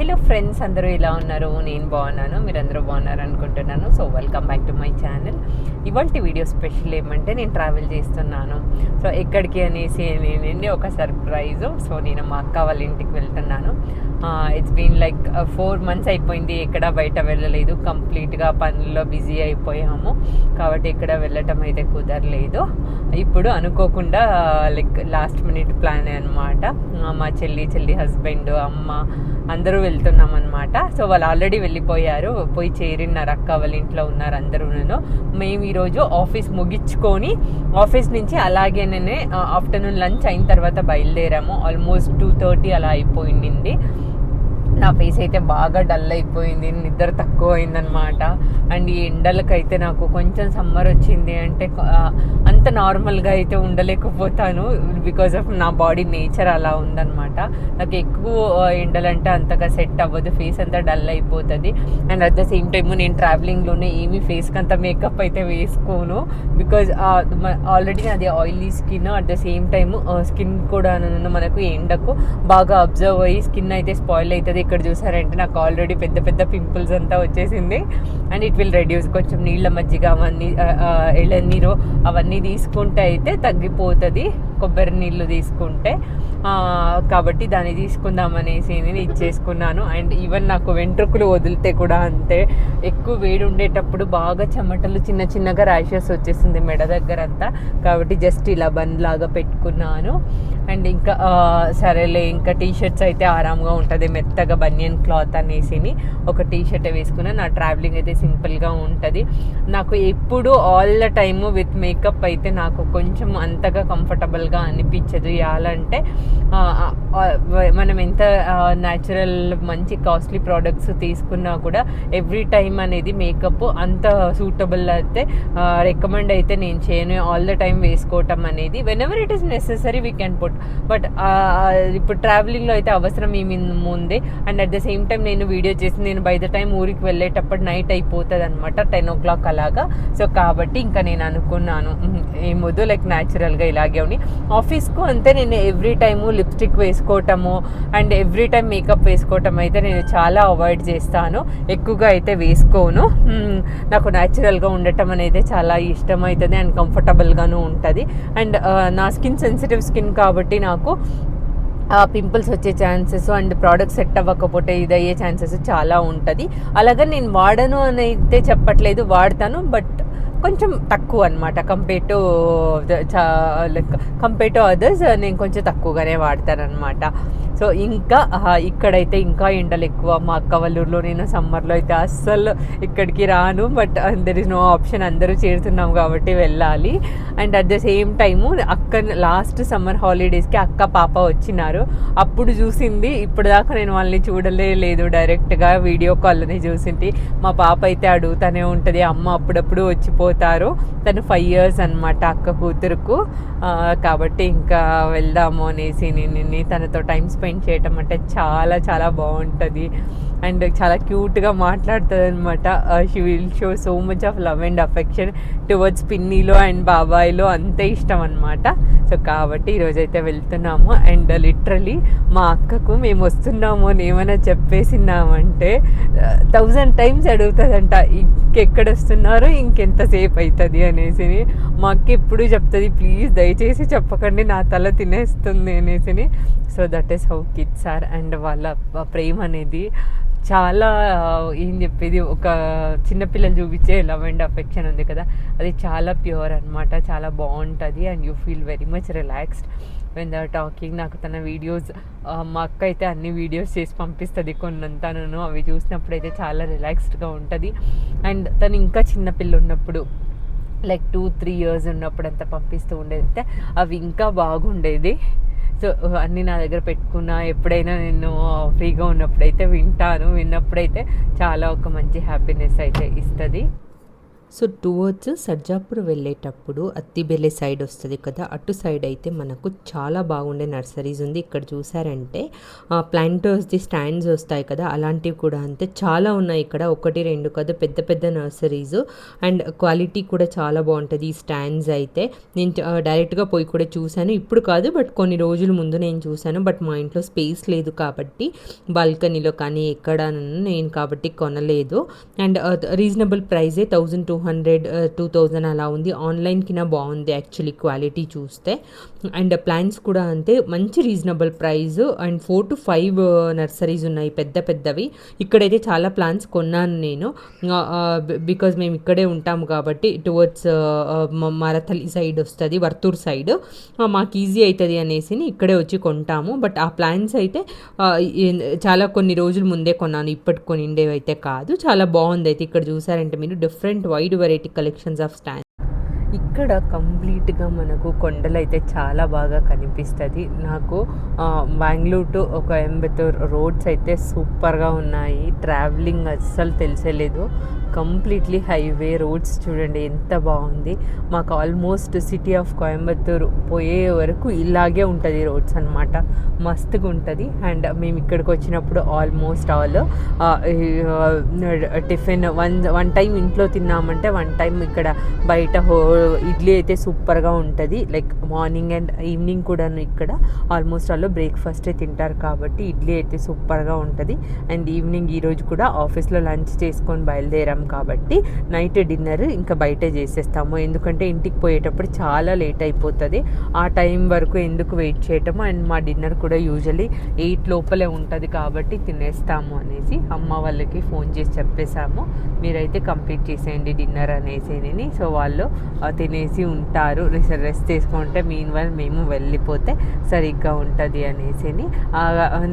Hello friends అందరూ ఎలా ఉన్నారు? నేను బాగున్నాను మీరందరూ బాగున్నారు అనుకుంటున్నాను. So welcome back to my channel ఇవాళ వీడియో స్పెషల్ ఏమంటే నేను ట్రావెల్ చేస్తున్నాను. సో ఎక్కడికి అనేసి నేను ఒక సర్ప్రైజ్ సో నేను మా అక్క వాళ్ళ ఇంటికి వెళ్తున్నాను. It's been like four months అయిపోయింది. ఎక్కడ బయట వెళ్ళలేదు. కంప్లీట్గా పనుల్లో బిజీ అయిపోయాము. కాబట్టి ఎక్కడ వెళ్ళటం అయితే కుదరలేదు. ఇప్పుడు అనుకోకుండా లైక్ లాస్ట్ మినిట్ ప్లాన్ అనమాట మా చెల్లి చెల్లి హస్బెండ్ అమ్మ అందరూ వెళ్తున్నాం అనమాట సో వాళ్ళు ఆల్రెడీ వెళ్ళిపోయారు. పోయి చేరినారు అక్క వాళ్ళ ఇంట్లో ఉన్నారు అందరూ మేము ఈరోజు ఆఫీస్ ముగించుకొని ఆఫీస్ నుంచి అలాగేనే ఆఫ్టర్నూన్ లంచ్ అయిన తర్వాత బయలుదేరాము. ఆల్మోస్ట్ టూ థర్టీ అలా అయిపోయింది. నా ఫేస్ అయితే బాగా డల్ అయిపోయింది నిద్ర తక్కువ అయిందనమాట అండ్ ఈ ఎండలకైతే నాకు కొంచెం సమ్మర్ వచ్చింది అంటే అంత నార్మల్గా అయితే ఉండలేకపోతాను బికాజ్ ఆఫ్ నా బాడీ నేచర్ అలా ఉందన్నమాట. నాకు ఎక్కువ ఎండలంటే అంతగా సెట్ అవ్వదు ఫేస్ అంతా డల్ అయిపోతుంది. And at the same time నేను ట్రావెలింగ్లోనే ఏమీ ఫేస్కి అంత మేకప్ అయితే వేసుకోను బికాజ్ ఆల్రెడీ అది oily skin at the same time skin కూడా మనకు ఎండకు బాగా అబ్జర్వ్ అయ్యి స్కిన్ అయితే స్పాయిల్ అవుతుంది. ఇక్కడ చూసారంటే నాకు ఆల్రెడీ పెద్ద పెద్ద పింపుల్స్ అంతా వచ్చేసింది. అండ్ ఇట్ విల్ రెడ్యూస్ కొంచెం నీళ్ళ మజ్జిగ అవన్నీ ఆ, అవన్నీ తీసుకుంటే అయితే తగ్గిపోతుంది కొబ్బరి నీళ్ళు తీసుకుంటే. కాబట్టి దాన్ని తీసుకుందాం అనేసి నేను ఇచ్చేసుకున్నాను అండ్ ఈవెన్ నాకు వెంట్రుకలు వదిలితే కూడా అంతే. ఎక్కువ వేడి ఉండేటప్పుడు బాగా చెమటలు చిన్న చిన్నగా ర్యాషెస్ వచ్చేసింది మెడ దగ్గర అంతా కాబట్టి జస్ట్ ఇలా బంద్ లాగా పెట్టుకున్నాను. అండ్ ఇంకా సరేలే ఇంకా టీ షర్ట్స్ అయితే ఆరాంగా ఉంటుంది మెత్తగా బనియన్ క్లాత్ అనేసి ఒక టీ షర్ట్ వేసుకున్నా. నా ట్రావెలింగ్ అయితే సింపుల్గా ఉంటుంది. నాకు ఎప్పుడు all the time with makeup అయితే నాకు కొంచెం అంతగా కంఫర్టబుల్గా అనిపించదు. ఇవ్వాలంటే మనం ఎంత న్యాచురల్ మంచి కాస్ట్లీ ప్రోడక్ట్స్ తీసుకున్నా కూడా ఎవ్రీ టైం అనేది మేకప్ అంత సూటబుల్ అయితే రికమెండ్ అయితే నేను చేయను. ఆల్ ద టైం వేసుకోవటం అనేది whenever it is necessary we can put but ఇప్పుడు ట్రావెలింగ్లో అయితే అవసరం ఏమి ముందే? And at the same time నేను వీడియో చేసి నేను బై ద టైం ఊరికి వెళ్ళేటప్పుడు నైట్ అయిపోతుంది అనమాట టెన్ ఓ క్లాక్ అలాగా. సో కాబట్టి ఇంకా నేను అనుకున్నాను ఏమొద్దు లైక్ న్యాచురల్గా ఇలాగే ఉని ఆఫీస్కు అంతే నేను ఎవ్రీ టైము లిప్స్టిక్ వేసుకోవటము అండ్ ఎవ్రీ టైం మేకప్ వేసుకోవటం అయితే నేను చాలా అవాయిడ్ చేస్తాను. ఎక్కువగా అయితే వేసుకోను. నాకు న్యాచురల్గా ఉండటం అనేది చాలా ఇష్టం అవుతుంది అండ్ కంఫర్టబుల్గాను ఉంటుంది. అండ్ uh, నా స్కిన్ సెన్సిటివ్ స్కిన్ కాబట్టి నాకు పింపుల్స్ వచ్చే ఛాన్సెస్ అండ్ ప్రోడక్ట్ సెట్ అవ్వకపోతే ఇది అయ్యే ఛాన్సెస్ చాలా ఉంటుంది. అలాగే నేను వాడను అని అయితే చెప్పట్లేదు వాడతాను బట్ కొంచెం తక్కువ అనమాట compare to like compare to others నేను కొంచెం తక్కువగానే వాడతానమాట సో ఇంకా ఇక్కడైతే ఇంకా ఎండలు ఎక్కువ. మా అక్క వల్లూరులో నేను సమ్మర్లో అయితే అస్సలు ఇక్కడికి రాను. But there is no option అందరూ చేరుతున్నాం కాబట్టి వెళ్ళాలి. And at the same time అక్క లాస్ట్ సమ్మర్ హాలిడేస్కి అక్క పాప వచ్చినారు. అప్పుడు చూసింది. ఇప్పుడు దాకా నేను వాళ్ళని చూడలే లేదు. డైరెక్ట్గా వీడియో కాల్ని చూసింది. మా పాప అయితే అడుగుతూనే ఉంటుంది. అమ్మ అప్పుడప్పుడు వచ్చిపో పోతారు. తను ఫైవ్ ఇయర్స్ అనమాట అక్క కూతురుకు. కాబట్టి ఇంకా వెళ్దాము అనేసి నేను తనతో టైం స్పెండ్ చేయటం అంటే చాలా చాలా బాగుంటుంది. అండ్ చాలా క్యూట్గా మాట్లాడుతుంది అనమాట she will show so much of love and affection towards పిన్నీలో and బాబాయ్లో అంతే ఇష్టం అనమాట సో కాబట్టి ఈరోజైతే వెళ్తున్నాము. అండ్ లిటరలీ మా అక్కకు మేము వస్తున్నాము అని ఏమైనా చెప్పేసినామంటే థౌజండ్ టైమ్స్ అడుగుతుందంట ఇంకెక్కడ వస్తున్నారు ఇంకెంతసేపు అవుతుంది అనేసి. మా అక్క ఎప్పుడు చెప్తుంది ప్లీజ్ దయచేసి చెప్పకండి నా తల తినేస్తుంది అనేసి. So that is how kids are and వాళ్ళ ప్రేమ అనేది చాలా ఏం చెప్పేది ఒక చిన్నపిల్లలు చూపించే లవ్ అండ్ అఫెక్షన్ ఉంది కదా అది చాలా ప్యూర్ అనమాట చాలా బాగుంటుంది and you feel very much relaxed when the talking. నాకు తన వీడియోస్ మా అక్క అయితే అన్ని వీడియోస్ చేసి పంపిస్తుంది కొన్నంతను అవి చూసినప్పుడు అయితే చాలా రిలాక్స్డ్గా ఉంటుంది. అండ్ తను ఇంకా చిన్నపిల్ల ఉన్నప్పుడు లైక్ టూ త్రీ ఇయర్స్ ఉన్నప్పుడు అంతా పంపిస్తూ ఉండేది. అయితే అవి ఇంకా బాగుండేది. సో అన్నీ నా దగ్గర పెట్టుకున్నా ఎప్పుడైనా నేను ఫ్రీగా ఉన్నప్పుడైతే వింటాను. విన్నప్పుడైతే చాలా ఒక మంచి హ్యాపీనెస్ అయితే ఇస్తుంది. సో టువర్డ్స్ సర్జాపూర్ వెళ్ళేటప్పుడు అత్తిబెల్లె సైడ్ వస్తుంది కదా అటు సైడ్ అయితే మనకు చాలా బాగుండే నర్సరీస్ ఉంది. ఇక్కడ చూసారంటే ప్లాంటర్స్ది స్టాండ్స్ వస్తాయి కదా అలాంటివి కూడా అంతే. చాలా ఉన్నాయి ఇక్కడ ఒకటి రెండు కదా పెద్ద పెద్ద నర్సరీస్ అండ్ క్వాలిటీ కూడా చాలా బాగుంటుంది ఈ స్టాండ్స్ అయితే. నేను డైరెక్ట్గా పోయి కూడా చూశాను. ఇప్పుడు కాదు బట్ కొన్ని రోజుల ముందు నేను చూశాను. బట్ మా ఇంట్లో స్పేస్ లేదు కాబట్టి బాల్కనీలో కానీ ఎక్కడ నేను కాబట్టి కొనలేదు. And reasonable ప్రైజే thousand two hundred uh, two thousand అలా ఉంది. ఆన్లైన్ కింద బాగుంది యాక్చువల్లీ క్వాలిటీ చూస్తే. అండ్ ప్లాన్స్ uh, కూడా అంతే. మంచి reasonable price and four to five nurseries ఉన్నాయి పెద్ద పెద్దవి. ఇక్కడైతే చాలా ప్లాన్స్ కొన్నాను నేను. Uh, బికాజ్ మేము ఇక్కడే ఉంటాము కాబట్టి టువర్డ్స్ మరథలి సైడ్ వస్తుంది వర్తూర్ సైడ్ మాకు ఈజీ అవుతుంది అనేసి ఇక్కడే వచ్చి కొంటాము. బట్ ఆ ప్లాన్స్ అయితే చాలా కొన్ని రోజుల ముందే కొన్నాను. ఇప్పటి కొనిండేవి అయితే కాదు. చాలా బాగుంది అయితే ఇక్కడ చూసారంటే మీరు different wide variety collections of stand ఇక్కడ కంప్లీట్గా మనకు కొండలు అయితే చాలా బాగా కనిపిస్తుంది. నాకు బెంగళూరు టు ఒక రోడ్స్ అయితే సూపర్గా ఉన్నాయి. ట్రావెలింగ్ అస్సలు తెలిసేలేదు. కంప్లీట్లీ హైవే రోడ్స్ చూడండి ఎంత బాగుంది. మాకు ఆల్మోస్ట్ సిటీ ఆఫ్ కోయంబత్తూర్ పోయే వరకు ఇలాగే ఉంటుంది రోడ్స్ అనమాట మస్తుగా ఉంటుంది. అండ్ మేము ఇక్కడికి వచ్చినప్పుడు almost all tiffin one one time ఇంట్లో తిన్నామంటే వన్ టైం ఇక్కడ బయట హో ఇడ్లీ అయితే సూపర్గా ఉంటుంది. లైక్ మార్నింగ్ అండ్ ఈవినింగ్ కూడా ఇక్కడ ఆల్మోస్ట్ ఆల్ బ్రేక్ఫాస్టే తింటారు కాబట్టి ఇడ్లీ అయితే సూపర్గా ఉంటుంది. అండ్ ఈవినింగ్ ఈరోజు కూడా ఆఫీస్లో లంచ్ చేసుకొని బయలుదేరాం కాబట్టి నైట్ డిన్నర్ ఇంకా బయటే చేసేస్తాము. ఎందుకంటే ఇంటికి పోయేటప్పుడు చాలా లేట్ అయిపోతుంది. ఆ టైం వరకు ఎందుకు వెయిట్ చేయటము? అండ్ మా డిన్నర్ కూడా యూజువలీ ఎయిట్ లోపలే ఉంటుంది కాబట్టి తినేస్తాము అనేసి అమ్మ వాళ్ళకి ఫోన్ చేసి చెప్పేశాము. మీరైతే కంప్లీట్ చేసేయండి డిన్నర్ అనేసి సో వాళ్ళు తినేసి ఉంటారు. రెస్ట్ తీసుకుంటే మీన్ వల్ల మేము వెళ్ళిపోతే సరిగ్గా ఉంటుంది అనేసి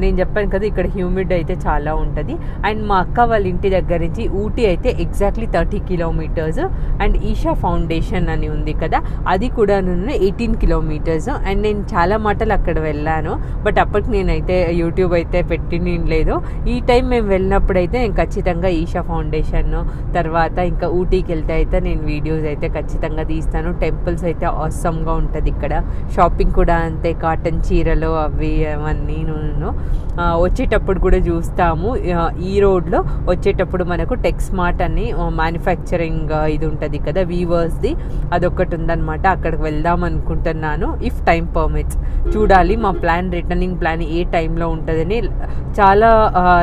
నేను చెప్పాను కదా ఇక్కడ హ్యూమిడ్ అయితే చాలా ఉంటుంది. అండ్ మా అక్క వాళ్ళ ఇంటి దగ్గర నుంచి ఊటీ అయితే exactly thirty kilometres and Isha foundation అని ఉంది కదా అది కూడా ఎయిటీన్ కిలోమీటర్స్ అండ్ నేను చాలా మాటలు అక్కడ వెళ్ళాను బట్ అప్పటికి నేనైతే యూట్యూబ్ అయితే పెట్టి లేదు. ఈ టైం మేము వెళ్ళినప్పుడు అయితే నేను ఖచ్చితంగా ఈషా ఫౌండేషన్ తర్వాత ఇంకా ఊటీకి వెళ్తే అయితే నేను వీడియోస్ అయితే ఖచ్చితంగా తీస్తాను టెంపుల్స్ అయితే అవసరంగా ఉంటుంది ఇక్కడ. షాపింగ్ కూడా అంతే కాటన్ చీరలు అవి అవన్నీ నేను వచ్చేటప్పుడు కూడా చూస్తాము. ఈ రోడ్లో వచ్చేటప్పుడు మనకు టెక్ స్మార్ట్ అని మ్యానుఫ్యాక్చరింగ్ ఇది ఉంటుంది కదా వీవర్స్ది అదొకటి ఉందన్నమాట. అక్కడికి వెళ్దాం అనుకుంటున్నాను ఇఫ్ టైం పర్మిట్స్ చూడాలి మా ప్లాన్ రిటర్నింగ్ ప్లాన్ ఏ టైంలో ఉంటుందని. చాలా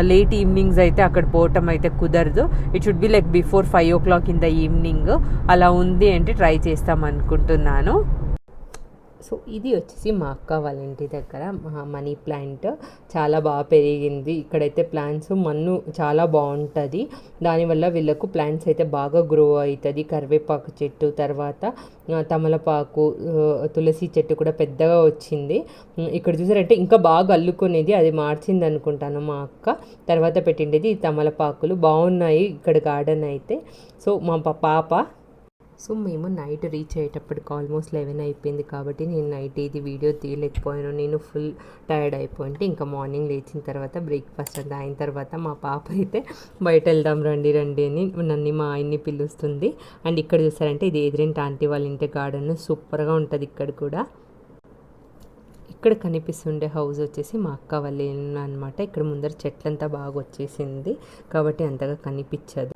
లేట్ ఈవినింగ్స్ అయితే అక్కడ పోవటం అయితే కుదరదు. It should be like before five o'clock in the evening అలా ఉంది అంటే ట్రై చేస్తాం అనుకుంటున్నాను సో ఇది వచ్చేసి మా అక్క వాళ్ళ ఇంటి దగ్గర మనీ ప్లాంట్ చాలా బాగా పెరిగింది. ఇక్కడైతే ప్లాంట్స్ మన్ను చాలా బాగుంటుంది. దానివల్ల వీళ్ళకు ప్లాంట్స్ అయితే బాగా గ్రో అవుతుంది. కరివేపాకు చెట్టు తర్వాత తమలపాకు తులసి చెట్టు కూడా పెద్దగా వచ్చింది. ఇక్కడ చూసారంటే ఇంకా బాగా అల్లుకునేది అది మార్చింది అనుకుంటాను మా అక్క. తర్వాత పెట్టిండేది తమలపాకులు. బాగున్నాయి ఇక్కడ గార్డెన్ అయితే. సో మా పా- పాప సో మేము నైట్ రీచ్ అయ్యేటప్పటికి ఆల్మోస్ట్ లెవెన్ అయిపోయింది కాబట్టి నేను నైట్ ఇది వీడియో తీయలేకపోయాను నేను ఫుల్ టైర్డ్ అయిపోయింటే ఇంకా మార్నింగ్ లేచిన తర్వాత బ్రేక్ఫాస్ట్ అంతా అయిన తర్వాత మా పాప అయితే బయట వెళ్దాం రండి రండి అని నన్ను మా ఆయన్ని పిలుస్తుంది. అండ్ ఇక్కడ చూసారంటే ఇది ఎదిరింటి ఆంటీ వాళ్ళ ఇంటి గార్డెన్. సూపర్గా ఉంటుంది ఇక్కడ కూడా. ఇక్కడ కనిపిస్తుండే హౌస్ వచ్చేసి మా అక్క వాళ్ళ అనమాట ఇక్కడ ముందర చెట్లంతా బాగా వచ్చేసింది కాబట్టి అంతగా కనిపించదు.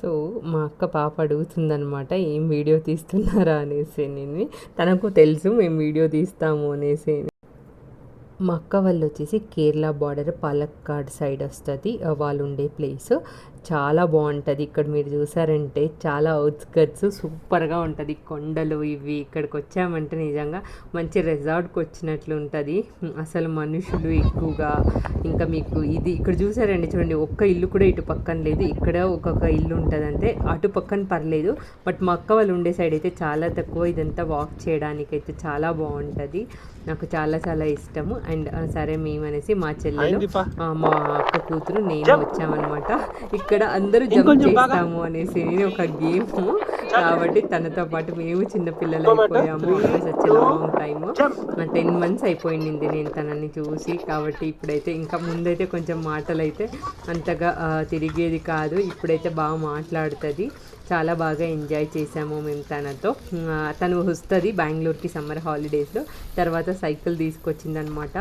సో మా అక్క పాప అడుగుతుందనమాట ఏం వీడియో తీస్తున్నారా? అనేసి. నేను తనకు తెలుసు మేము వీడియో తీస్తాము అనేసి. మా అక్క వాళ్ళు వచ్చేసి కేరళ బార్డర్ పాలక్కాడ్ సైడ్ వస్తుంది వాళ్ళు ఉండే ప్లేస్. చాలా బాగుంటుంది. ఇక్కడ మీరు చూసారంటే చాలా అవుట్స్కట్స్ సూపర్గా ఉంటుంది. కొండలు ఇవి ఇక్కడికి వచ్చామంటే నిజంగా మంచి రిసార్ట్కి వచ్చినట్లు ఉంటుంది. అసలు మనుషులు ఎక్కువగా ఇంకా మీకు ఇది ఇక్కడ చూసారండి చూడండి ఒక్క ఇల్లు కూడా ఇటు పక్కన లేదు. ఇక్కడ ఒక్కొక్క ఇల్లు ఉంటుంది అంటే అటు పక్కన పర్లేదు. బట్ మా అక్క వాళ్ళు ఉండే సైడ్ అయితే చాలా తక్కువ. ఇదంతా వాక్ చేయడానికి అయితే చాలా బాగుంటుంది. నాకు చాలా చాలా ఇష్టము అండ్ సరే మేము అనేసి మా చెల్లెలు మా అక్క కూతురు నేను వచ్చామన్నమాట. ఇక్కడ అందరూ జంప్ చేస్తాము అనేసి నేను ఒక గేమ్. కాబట్టి తనతో పాటు మేము చిన్నపిల్లలు అయిపోయాము. వచ్చే లాంగ్ టైమ్ టెన్ మంత్స్ అయిపోయింది నేను తనని చూసి. కాబట్టి ఇప్పుడైతే ఇంకా ముందైతే కొంచెం మాటలు అయితే అంతగా తిరిగేది కాదు. ఇప్పుడైతే బాగా మాట్లాడుతుంది. చాలా బాగా ఎంజాయ్ చేసాము మేము తనతో. తను వస్తుంది బెంగళూరుకి సమ్మర్ హాలిడేస్లో తర్వాత సైకిల్ తీసుకొచ్చిందనమాట.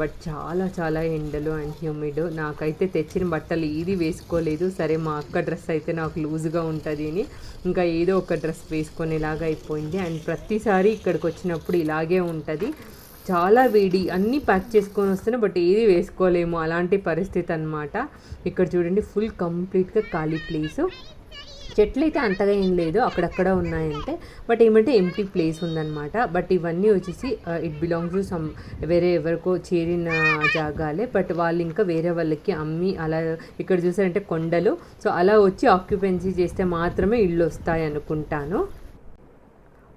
బట్ చాలా చాలా ఎండలు అండ్ హ్యూమిడ్. నాకైతే తెచ్చిన బట్టలు ఏది వేసుకోలేదు. సరే మా అక్క డ్రెస్ అయితే నాకు లూజ్గా ఉంటుంది అని ఇంకా ఏదో ఒక డ్రెస్ వేసుకునేలాగా అయిపోయింది. అండ్ ప్రతిసారి ఇక్కడికి వచ్చినప్పుడు ఇలాగే ఉంటుంది. చాలా వేడి అన్నీ ప్యాక్ చేసుకొని వస్తున్నా బట్ ఏది వేసుకోలేము. అలాంటి పరిస్థితి అన్నమాట. ఇక్కడ చూడండి ఫుల్ కంప్లీట్గా ఖాళీ ప్లేసు. చెట్లు అయితే అంతగా ఏం లేదు అక్కడక్కడ ఉన్నాయంటే బట్ ఏమంటే ఎంటీ ప్లేస్ ఉందన్నమాట. బట్ ఇవన్నీ వచ్చేసి ఇట్ బిలాంగ్స్ టు సమ్ వేరే ఎవరికో చేరిన జాగాలే. బట్ వాళ్ళు ఇంకా వేరే వాళ్ళకి అమ్మి అలా ఇక్కడ చూసారంటే కొండలు. సో అలా వచ్చి ఆక్యుపెన్సీ చేస్తే మాత్రమే ఇళ్ళు వస్తాయి అనుకుంటాను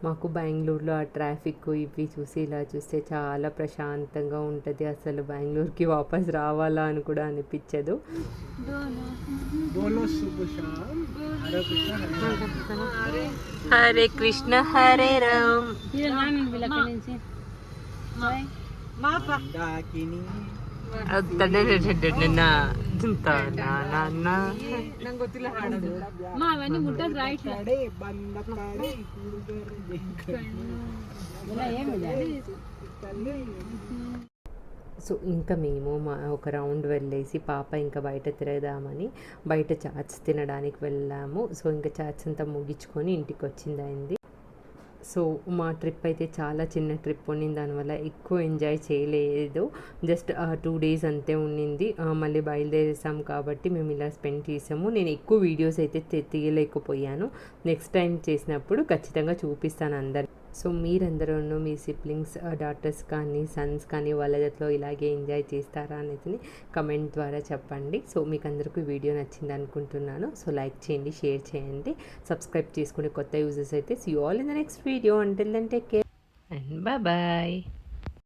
మాకు బెంగళూరులో ఆ ట్రాఫిక్ ఇవి చూసి ఇలా చూస్తే చాలా ప్రశాంతంగా ఉంటుంది. అసలు బెంగళూరుకి వాపస్ రావాలా అని కూడా అనిపించదు. హరే కృష్ణ హరే రామ్. సో ఇంకా మేము మా ఒక రౌండ్ వెళ్ళేసి పాప ఇంకా బయట తిరగదామని బయట చాట్స్ తినడానికి వెళ్ళాము. సో ఇంకా చాట్స్ అంతా ముగించుకొని ఇంటికి వచ్చిందైంది సో మా ట్రిప్ అయితే చాలా చిన్న ట్రిప్ ఉండింది దానివల్ల ఎక్కువ ఎంజాయ్ చేయలేదు. జస్ట్ టూ డేస్ అంతే ఉన్నింది. మళ్ళీ బయలుదేరేసాం కాబట్టి మేము ఇలా స్పెండ్ చేసాము. నేను ఎక్కువ వీడియోస్ అయితే తీయలేకపోయాను. నెక్స్ట్ టైం చేసినప్పుడు ఖచ్చితంగా చూపిస్తాను అందరికి సో మీరందరూ మీ సిబ్లింగ్స్ డాటర్స్ కానీ సన్స్ కానీ వాళ్ళ జట్లో ఇలాగే ఎంజాయ్ చేస్తారా అనేది కమెంట్ ద్వారా చెప్పండి. సో మీకు అందరికీ వీడియో నచ్చింది అనుకుంటున్నాను. సో లైక్ చేయండి షేర్ చేయండి. సబ్స్క్రైబ్ చేసుకునే కొత్త యూజర్స్ అయితే see all in the next video until take care and bye